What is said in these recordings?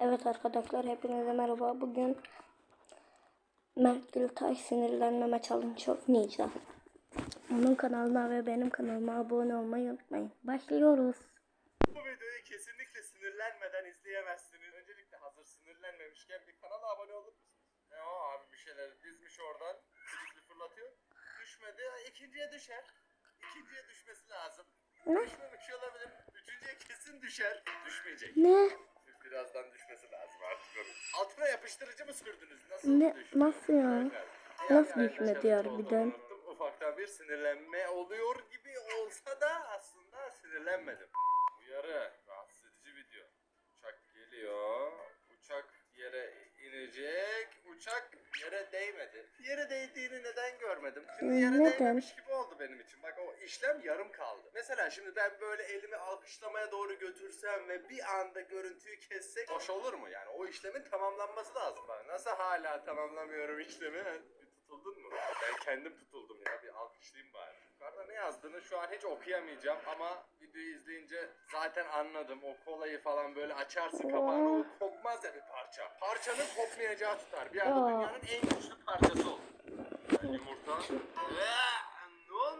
Evet arkadaşlar hepinize merhaba. Bugün Mert Gültay sinirlenmeme challenge oynayacağım. Onun kanalına ve benim kanalıma abone olmayı unutmayın. Başlıyoruz. Bu videoyu kesinlikle sinirlenmeden izleyemezsiniz. Öncelikle hazır sinirlenmemişken bir kanala abone musunuz? Ne o abi bir şeyler dizmiş oradan. Filizli fırlatıyor. Düşmedi. İkinciye düşer. İkinciye düşmesi lazım. Ne? Düşmemiş olabilir. Üçüncüye kesin düşer. Düşmeyecek. Ne? Birazdan düşmesi lazım artık. Altına yapıştırıcı mı sürdünüz? Nasıl Ne- düşmüyor? nasıl ya? Nasıl Yani düşmedi şöyle harbiden? unuttum. Ufaktan bir sinirlenme oluyor gibi olsa da aslında sinirlenmedim. Uyarı. Rahatsız edici video. Uçak geliyor. Uçak yere inecek. Uçak yere değmedi. Yere değdiğini neden görmedim? Şimdi yere Neden? değmemiş gibi benim için. Bak o işlem yarım kaldı. Mesela şimdi ben böyle elimi alkışlamaya doğru götürsem ve bir anda görüntüyü kessek hoş olur mu? Yani o işlemin tamamlanması lazım. Bak nasıl hala tamamlamıyorum işlemi? Bir tutuldun mu? Ben kendim tutuldum ya. Bir alkışlayayım bari. Yukarıda ne yazdığını şu an hiç okuyamayacağım ama videoyu izleyince zaten anladım. O kolayı falan böyle açarsın kapağını o kopmaz ya bir parça. Parçanın kopmayacağı tutar. Bir anda dünyanın en güçlü parçası olur. Yumurta.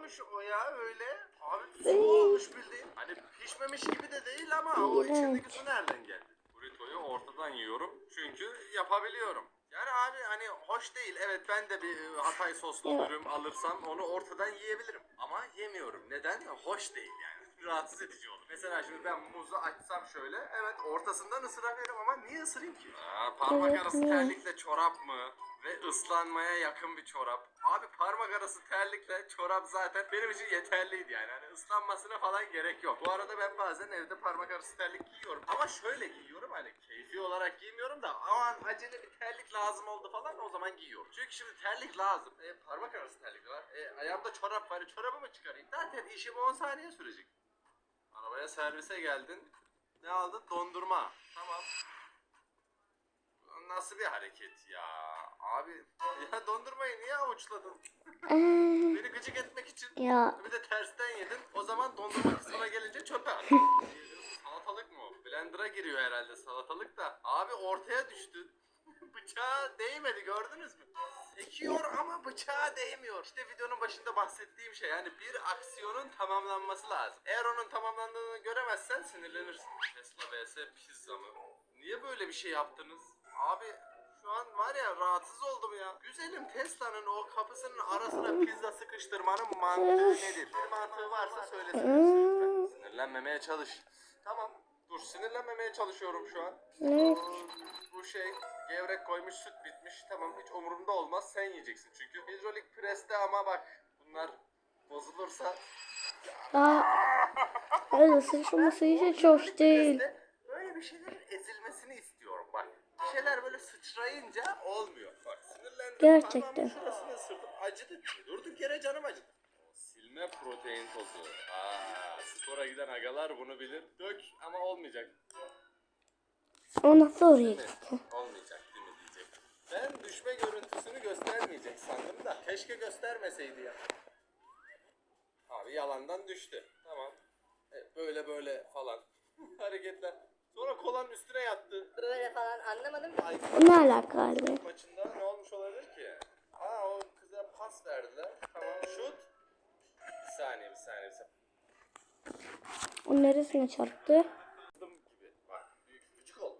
Olmuş o ya öyle? Abi su olmuş bildiğin. Hani pişmemiş gibi de değil ama o İğrenç. içindeki su nereden geldi? Burrito'yu ortadan yiyorum çünkü yapabiliyorum. Yani abi hani hoş değil. Evet ben de bir e, Hatay soslu Evet. dürüm alırsam onu ortadan yiyebilirim. Ama yemiyorum. Neden? Hoş değil yani. Rahatsız edici olur. Mesela şimdi ben muzu açsam şöyle. Evet ortasından ısırabilirim ama niye ısırayım ki? Aa, parmak Evet, arası niye? terlikle çorap mı? Ve ıslanmaya yakın bir çorap. Abi parmak arası terlikle çorap zaten benim için yeterliydi yani. Hani ıslanmasına falan gerek yok. Bu arada ben bazen evde parmak arası terlik giyiyorum. Ama şöyle giyiyorum hani keyfi olarak giymiyorum da o an acele bir terlik lazım oldu falan o zaman giyiyorum. Çünkü şimdi terlik lazım. E, parmak arası terlik var. E, ayağımda çorap var. E, çorabı mı çıkarayım? Zaten işim 10 saniye sürecek. Arabaya servise geldin. Ne aldın? Dondurma. Tamam. Nasıl bir hareket ya? Abi ya dondurmayı niye avuçladın? Ee, Beni gıcık etmek için. ya Bir de tersten yedin. O zaman dondurma kısmına gelince çöpe at. salatalık mı o? Blender'a giriyor herhalde salatalık da. Abi ortaya düştü. Bıçağa değmedi gördünüz mü? Sekiyor ama bıçağa değmiyor. İşte videonun başında bahsettiğim şey. Yani bir aksiyonun tamamlanması lazım. Eğer onun tamamlandığını göremezsen sinirlenirsin. Tesla vs pizza mı? Niye böyle bir şey yaptınız? Abi şu an var ya rahatsız oldum ya. Güzelim Tesla'nın o kapısının arasına pizza sıkıştırmanın mantığı nedir? Bir mantığı varsa söylesin. Sinirlenmemeye çalış. Tamam. Dur sinirlenmemeye çalışıyorum şu an. Aa, Bu şey gevrek koymuş süt bitmiş. Tamam hiç umurumda olmaz sen yiyeceksin. Çünkü hidrolik preste ama bak bunlar bozulursa Aa, öyle sıçraması hiç hoş değil. Preste Böyle bir şeylerin ezilmesini istiyorum şeyler böyle sıçrayınca olmuyor. Bak sinirlendim. Gerçekten. Şurasını ısırdım. Acıdı. Durduk yere canım acıdı. O Silme protein tozu. Aa, spora giden agalar bunu bilir. Dök ama olmayacak. O nasıl oraya gitti? Olmayacak değil mi diyecek. Ben düşme görüntüsünü göstermeyecek sandım da. Keşke göstermeseydi ya. Abi yalandan düştü. Tamam. E, böyle böyle falan. Hareketler. Sonra kolanın üstüne yattı. Böyle falan anlamadım. Ay, Ne alaka abi? maçında ne olmuş olabilir ki? Aa o kıza pas verdiler. Tamam şut. Bir saniye bir saniye. Bir saniye. O neresine çarptı? Kızdım gibi. Bak büyük küçük ol.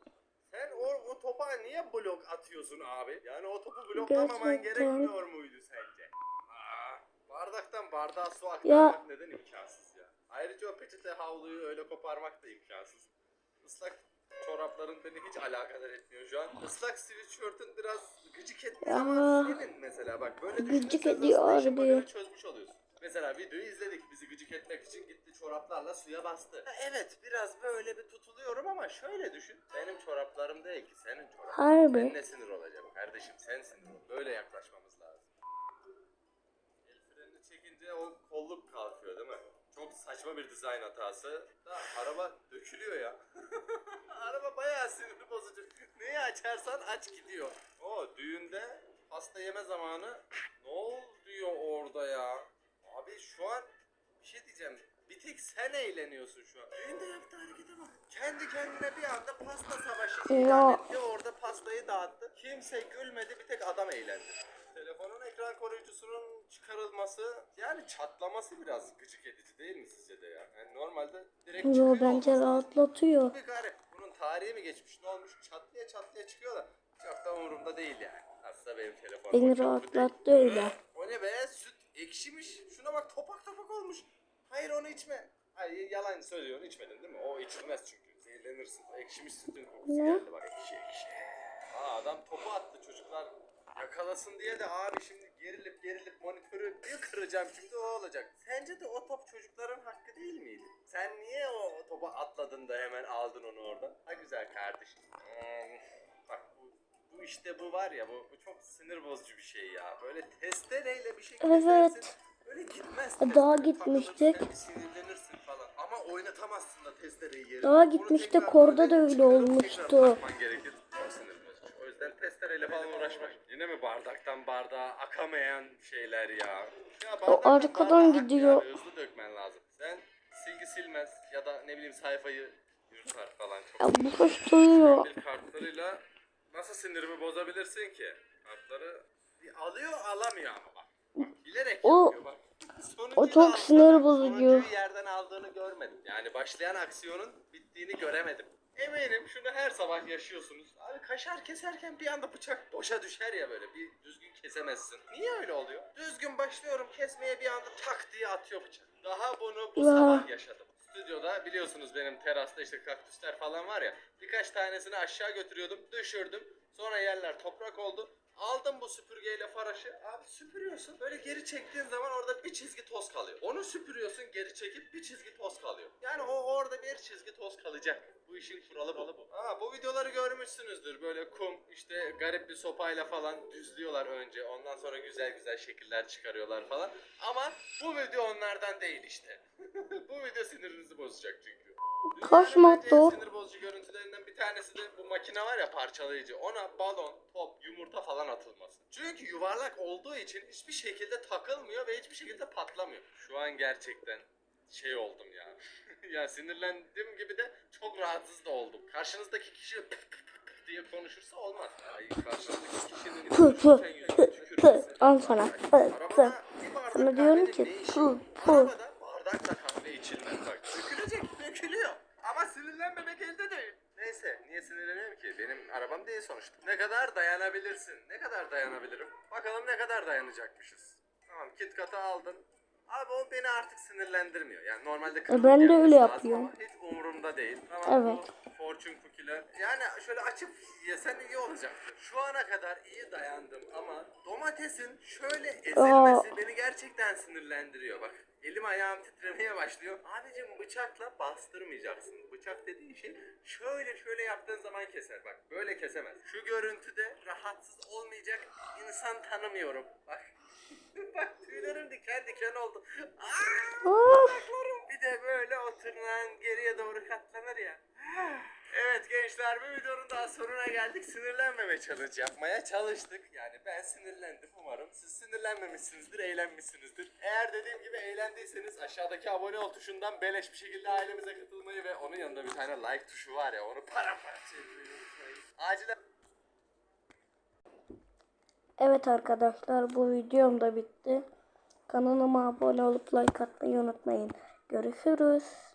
Sen o, o topa niye blok atıyorsun abi? Yani o topu bloklamaman Gerçekten. gerekmiyor muydu sence? Aa, bardaktan bardağa su aktarmak neden imkansız ya? Ayrıca o peçete havluyu öyle koparmak da imkansız. Islak çorapların beni hiç alakadar etmiyor şu an. Islak sweatshirt'ın biraz gıcık etmiyor ama Ya. senin mesela bak böyle Gıcık ediyor bugünü çözmüş oluyorsun. Mesela videoyu izledik. Bizi gıcık etmek için gitti çoraplarla suya bastı. Ha, evet biraz böyle bir tutuluyorum ama şöyle düşün. Benim çoraplarım değil ki senin çorapların. Harbi. Ben ne sinir olacağım kardeşim sen sinir ol. Böyle yaklaşmamız lazım. El frenini çekince o kolluk kalkıyor değil mi? Çok saçma bir dizayn hatası. Da araba dökülüyor ya. araba bayağı sinir bozucu. Neyi açarsan aç gidiyor. O düğünde pasta yeme zamanı ne oluyor orada ya? Abi şu an bir şey diyeceğim. Bir tek sen eğleniyorsun şu an. Düğünde yaptığı harekete bak. Kendi kendine bir anda pasta savaşı ilan Ya. etti. Orada pastayı dağıttı. Kimse gülmedi. Bir tek adam eğlendi. Telefonun ekran koruyucusunun çıkarılması yani çatlaması biraz gıcık edici değil mi sizce de ya? Yani normalde direkt Yo çıkıyor bence olması lazım. rahatlatıyor. Bir garip. Bunun tarihi mi geçmiş ne olmuş? Çatlıya çatlıya çıkıyor da çok da umurumda değil yani. Aslında benim telefonum. Beni çok bu rahatlattı değil. öyle. O ne be? Süt ekşimiş. Şuna bak topak topak olmuş. Hayır onu içme. Hayır yalan söylüyorsun içmedin değil mi? O içilmez çünkü. Zehirlenirsin. Ekşimiş sütün kokusu Ne? geldi bak. Ekşi ekşi. Aa, adam topu attı çocuklar. Yakalasın diye de abi şimdi gerilip gerilip monitörü bir kıracağım şimdi o olacak. Sence de o top çocukların hakkı değil miydi? Sen niye o topa atladın da hemen aldın onu oradan? Ha güzel kardeşim. Hmm, bak bu, bu işte bu var ya bu, bu çok sinir bozucu bir şey ya. Böyle testereyle bir şey Evet. kesersin. Öyle gitmez. Dağa testere. gitmiştik. Dağa gitmiştik, böyle da öyle olmuştu. O yüzden testereyle falan uğraşmak. Yine mi bardaktan bardağa akamayan şeyler ya? ya bardaktan arkadan gidiyor. yani, hızlı dökmen lazım. Sen silgi silmez ya da ne bileyim sayfayı yırtar falan. Çok Ya bu kuş duyuyor. kartlarıyla nasıl sinirimi bozabilirsin ki? Kartları alıyor alamıyor ama bak. Bak, Bilerek O- yapıyor bak. O çok almadan bozucu. Yerden aldığını görmedim. Yani başlayan aksiyonun bittiğini göremedim. Eminim şunu her sabah yaşıyorsunuz. Abi kaşar keserken bir anda bıçak boşa düşer ya böyle. Bir düzgün kesemezsin. Niye öyle oluyor? Düzgün başlıyorum kesmeye bir anda tak diye atıyor bıçak. Daha bunu bu Ya. sabah yaşadım. Stüdyoda biliyorsunuz benim terasta işte kaktüsler falan var ya. Birkaç tanesini aşağı götürüyordum, düşürdüm. Sonra yerler toprak oldu. Aldım bu süpürgeyle faraşı. Abi süpürüyorsun. Böyle geri çektiğin zaman orada bir çizgi toz kalıyor. Onu süpürüyorsun geri çekip bir çizgi toz kalıyor. Yani o orada bir çizgi toz kalacak. Bu işin kuralı bu. bu. Aa, bu videoları görmüşsünüzdür. Böyle kum işte garip bir sopayla falan düzlüyorlar önce. Ondan sonra güzel güzel şekiller çıkarıyorlar falan. Ama bu video onlardan değil işte. bu video sinirinizi bozacak çünkü. Modda? sinir bozucu görüntülerinden bir tanesi de bu makine var ya parçalayıcı. Ona balon, top, yumurta falan atılması. Çünkü yuvarlak olduğu için hiçbir şekilde takılmıyor ve hiçbir şekilde patlamıyor. Şu an gerçekten şey oldum ya. ya sinirlendiğim gibi de çok rahatsız da oldum. Karşınızdaki kişi diye konuşursa olmaz. Ay, karşınızdaki kişinin konuşurken yüzüne pı. Al sana. Sana diyorum ki pı pı. Arabada bardakla kahve içilmez bak. Dökülecek, dökülüyor. Ama sinirlenmemek elde değil. Neyse, niye sinirleniyorum ki? Benim arabam değil sonuçta. Ne kadar dayanabilirsin? Ne kadar dayanabilirim? Bakalım ne kadar dayanacakmışız. Tamam, KitKat'ı aldın. Abi o beni artık sinirlendirmiyor. Yani normalde kırılıp ben de öyle yapıyorum. Hiç umurumda değil. Tamam Evet. Fortune cookie'ler. Yani şöyle açıp yesen iyi olacaktı. Şu ana kadar iyi dayandım ama domatesin şöyle ezilmesi beni gerçekten sinirlendiriyor. Bak elim ayağım titremeye başlıyor. Abicim bıçakla bastırmayacaksın. Bıçak dediğin şey şöyle şöyle yaptığın zaman keser. Bak böyle kesemez. Şu görüntüde rahatsız olmayacak insan tanımıyorum. Bak. Bak tüylerim diken diken oldu. Aa! Ayaklarım bir de böyle o tırnağın geriye doğru katlanır ya. Evet gençler bir videonun daha sonuna geldik. Sinirlenmeme challenge yapmaya çalıştık. Yani ben sinirlendim umarım. Siz sinirlenmemişsinizdir, eğlenmişsinizdir. Eğer dediğim gibi eğlendiyseniz aşağıdaki abone ol tuşundan beleş bir şekilde ailemize katılmayı ve onun yanında bir tane like tuşu var ya onu paramparça etmeyi unutmayın. Acilen Evet arkadaşlar bu videom da bitti. Kanalıma abone olup like atmayı unutmayın. Görüşürüz.